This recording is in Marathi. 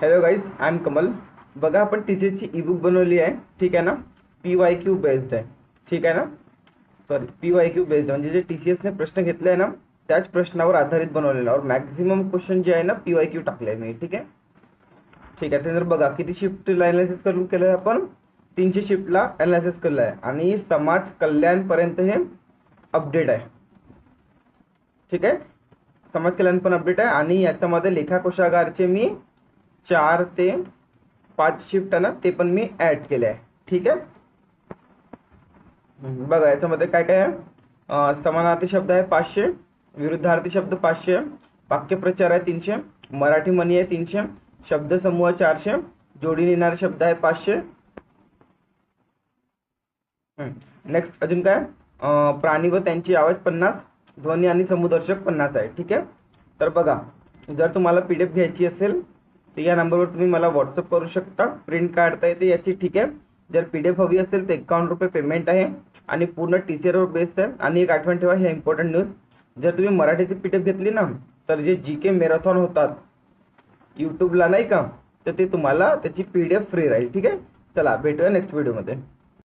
Hello guys I am Kamal बघा आपण टीचरची सी ई बुक बनवली आहे. ठीक आहे ना? पी वाय क्यू बेस्ड आहे. ठीक आहे ना? Sorry P Y Q based म्हणजे जे टी सी एसने प्रश्न घेतले आहे ना त्याच प्रश्नावर आधारित बनवलेलं आहे. और मॅक्झिमम क्वेश्चन जे आहे ना पी वाय क्यू टाकले आहे मी. ठीक आहे? ठीक आहे ते जर बघा किती शिफ्टला अनालिसिस करून केलं आहे आपण? तीनशे शिफ्टला अनालिसिस केलं आहे आणि समाज कल्याणपर्यंत हे अपडेट आहे. ठीक आहे? समाज कल्याण पण अपडेट आहे. आणि याच्यामध्ये लेखा कोशागारचे मी चार ते पाच शिफ्ट आहे ना ते पण मी ऍड केले आहे ठीक आहे? बघा याच्यामध्ये काय काय आहे? समानार्थी शब्द आहे पाचशे विरुद्धार्थी शब्द पाचशे वाक्यप्रचार आहे तीनशे मराठी म्हणी आहे तीनशे शब्दसमूह चारशे जोडीने येणारे शब्द आहे पाचशे. नेक्स्ट अजून काय? प्राणी व त्यांची आवाज पन्नास ध्वनी आणि समुदर्शक पन्नास आहे. ठीक आहे? तर बघा जर तुम्हाला पी डी एफ घ्यायची असेल तर या नंबरवर तुम्ही मला व्हॉट्सअप करू शकता. प्रिंट काढता येते याची ठीक आहे. जर पी डी एफ हवी असेल तर एकावन्न रुपये पेमेंट आहे. आणि पूर्ण टी सी आरवर बेस्ड आहे. आणि एक आठवण ठेवा हे इम्पॉर्टंट न्यूज जर तुम्ही मराठीची पी डी एफ घेतली ना तर जे जी के मॅरेथॉन होतात यूट्यूबला नाही का तर ते तुम्हाला त्याची पी डी एफ फ्री राहील. ठीक आहे? चला भेटूया नेक्स्ट व्हिडिओमध्ये